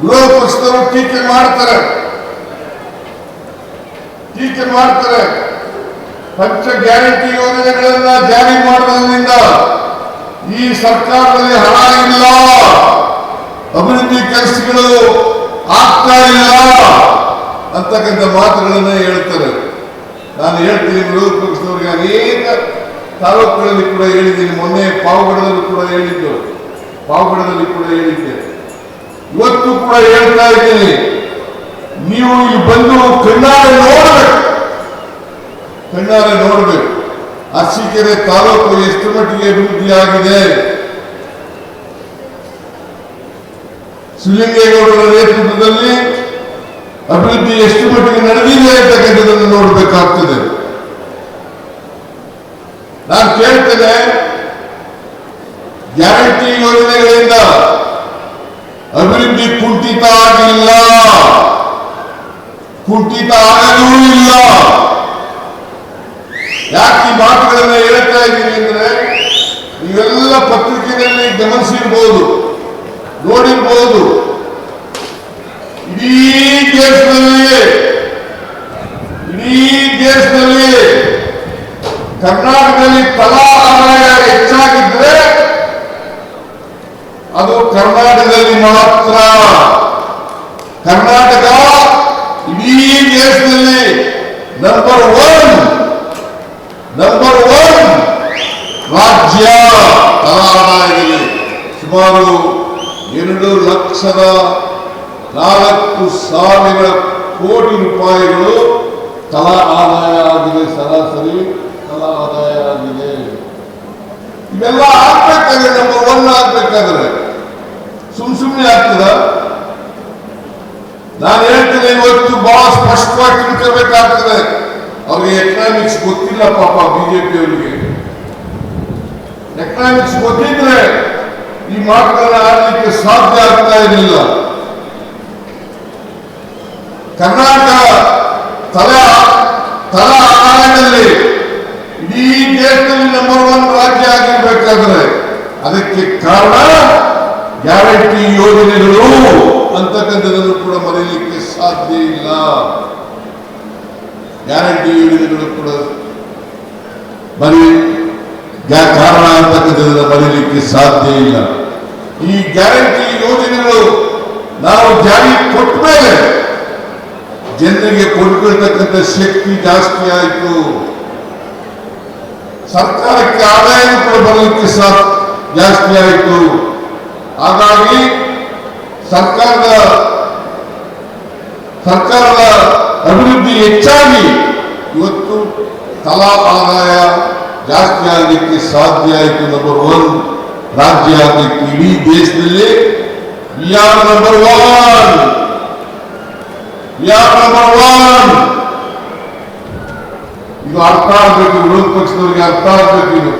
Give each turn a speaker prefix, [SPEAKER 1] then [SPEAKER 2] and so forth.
[SPEAKER 1] ಪಕ್ಷದವರು ಟೀಕೆ ಮಾಡ್ತಾರೆ. ಟೀಕೆ ಮಾಡ್ತಾರೆ. ಪಂಚ ಗ್ಯಾರಂಟಿ ಯೋಜನೆಗಳನ್ನ ಜಾರಿ ಮಾಡುವುದರಿಂದ ಈ ಸರ್ಕಾರದಲ್ಲಿ ಹಣ ಇಲ್ಲ. ಅಭಿವೃದ್ಧಿ ಕೆಲಸಗಳು ಆಗ್ತಾ ಇಲ್ಲ ಅಂತಕ್ಕಂಥ ಮಾತುಗಳನ್ನ ಹೇಳ್ತಾರೆ ನಾನು ಹೇಳ್ತೀನಿ ವಿರೋಧ ಪಕ್ಷದವರಿಗೆ ಅನೇಕ ತಾಲೂಕುಗಳಲ್ಲಿ ಕೂಡ ಹೇಳಿದ್ದೀನಿ. ಮೊನ್ನೆ ಪಾವಗಡದಲ್ಲಿ ಕೂಡ ಹೇಳಿದ್ದು. ಪಾವಗಡದಲ್ಲಿ ಕೂಡ ಹೇಳಿದ್ದೆ. ಇವತ್ತು ಕೂಡ ಹೇಳ್ತಾ ಇದ್ದೀನಿ. ನೀವು ಇಲ್ಲಿ ಬಂದು ಕಣ್ಣಾರೆ ನೋಡಬೇಕು. ಕಣ್ಣಾರೆ ನೋಡಬೇಕು. ಅರಸೀಕೆರೆ ತಾಲೂಕು ಎಷ್ಟು ಮಟ್ಟಿಗೆ ಅಭಿವೃದ್ಧಿಯಾಗಿದೆ ಆಗಿದೆ? ಶಿವಲಿಂಗೇಗೌಡರ ನೇತೃತ್ವದಲ್ಲಿ ಅಭಿವೃದ್ಧಿ ಎಷ್ಟು ಮಟ್ಟಿಗೆ ನಡೆದಿದೆ ಅಂತಕ್ಕಂಥದ್ದನ್ನು ನೋಡಬೇಕಾಗ್ತದೆ. ನಾನು ಕೇಳ್ತೇನೆ, ಗ್ಯಾರಂಟಿ ಯೋಜನೆಗಳಿಂದ ಅಭಿವೃದ್ಧಿ ಕುಂಠಿತ ಆಗಿಲ್ಲ ಕುಂಠಿತ ಆಗಲೂ ಇಲ್ಲ. ಯಾಕೆ ಈ ಮಾತುಗಳನ್ನ ಹೇಳ್ತಾ ಇದ್ದೀನಿ ಅಂದ್ರೆ, ನೀವೆಲ್ಲ ಪತ್ರಿಕೆಯಲ್ಲಿ ಗಮನಿಸಿರ್ಬೋದು, ನೋಡಿರ್ಬೋದು. ಇಡೀ ದೇಶದಲ್ಲಿ ಇಡೀ ದೇಶದಲ್ಲಿ ಕರ್ನಾಟಕದಲ್ಲಿ ತಲಾ ಆದಾಯ ಹೆಚ್ಚಾಗಿದ್ರೆ ಅದು ಕರ್ನಾಟಕದಲ್ಲಿ ಮಾತ್ರ ಕರ್ನಾಟಕ ಇಡೀ ದೇಶದಲ್ಲಿ ನಂಬರ್ ಒನ್ ನಂಬರ್ ಒನ್ ರಾಜ್ಯ ತಲಾ ಆದಾಯದಲ್ಲಿ ಸುಮಾರು ಎರಡು ಲಕ್ಷದ ನಾಲ್ಕು ಸಾವಿರ ಕೋಟಿ ರೂಪಾಯಿಗಳು ತಲಾ ಆದಾಯ ಆಗಿದೆ ಸರಾಸರಿ, ತಲಾ ಆದಾಯ ಆಗಿದೆ ಇವೆಲ್ಲ ಆಗ್ಬೇಕಾದ್ರೆ ನಂಬರ್ ಒನ್ ಆಗ್ಬೇಕಾದ್ರೆ. ಸುಮ್ ಸುಮ್ಮನೆ ಆಗ್ತದ? ನಾನು ಹೇಳ್ತೇನೆ, ಇವತ್ತು ಬಹಳ ಸ್ಪಷ್ಟವಾಗಿ ತಿಳ್ಕೋಬೇಕಾಗ್ತದೆ. ಅವ್ರಿಗೆ ಎಕನಾಮಿಕ್ಸ್ ಗೊತ್ತಿಲ್ಲ ಪಾಪ ಬಿಜೆಪಿ ಅವರಿಗೆ ಎಕನಾಮಿಕ್ಸ್ ಗೊತ್ತಿದ್ರೆ ಈ ಮಾತುಗಳನ್ನ ಆಡಲಿಕ್ಕೆ ಸಾಧ್ಯ ಆಗ್ತಾ ಇರಲಿಲ್ಲ. ಕರ್ನಾಟಕ ತಲಾ ತಲಾ ಆದಾಯದಲ್ಲಿ ಇಡೀ ದೇಶದಲ್ಲಿ ನಂಬರ್ ಒನ್ ರಾಜ್ಯ ಆಗಿರ್ಬೇಕಾದ್ರೆ ಅದಕ್ಕೆ ಕಾರಣ ಗ್ಯಾರಂಟಿ ಯೋಜನೆಗಳು ಅಂತಕ್ಕಂಥದ್ದನ್ನು ಕೂಡ ಮರೆಯಲಿಕ್ಕೆ ಸಾಧ್ಯ ಇಲ್ಲ. ಗ್ಯಾರಂಟಿ ಯೋಜನೆಗಳು ಕೂಡ ಕಾರಣ ಅಂತಕ್ಕಂಥದ್ದನ್ನು ಬರೀಲಿಕ್ಕೆ ಸಾಧ್ಯ ಇಲ್ಲ. ಈ ಗ್ಯಾರಂಟಿ ಯೋಜನೆಗಳು ನಾವು ಜಾರಿ ಕೊಟ್ಟ ಮೇಲೆ ಜನರಿಗೆ ಕೊಡ್ಕೊಳ್ತಕ್ಕಂಥ ಶಕ್ತಿ ಜಾಸ್ತಿ ಆಯಿತು. ಸರ್ಕಾರಕ್ಕೆ ಆದಾಯ ಕೂಡ ಬರಲಿಕ್ಕೆ ಜಾಸ್ತಿ ಆಯಿತು. ಹಾಗಾಗಿ ಸರ್ಕಾರದ ಸರ್ಕಾರದ ಅಭಿವೃದ್ಧಿ ಹೆಚ್ಚಾಗಿ ಇವತ್ತು ತಲಾ ಆದಾಯ ಜಾಸ್ತಿ ಆಗಲಿಕ್ಕೆ ಸಾಧ್ಯ ಆಯಿತು ನಂಬರ್ ಒನ್ ರಾಜ್ಯ ಆಗಲಿಕ್ಕೆ ಇಡೀ ದೇಶದಲ್ಲಿ V R number one V R number one ಇದು ಅರ್ಥ ಆಗ್ಬೇಕು ವಿರೋಧ ಪಕ್ಷದವರಿಗೆ ಅರ್ಥ ಆಗ್ಬೇಕು ಇದು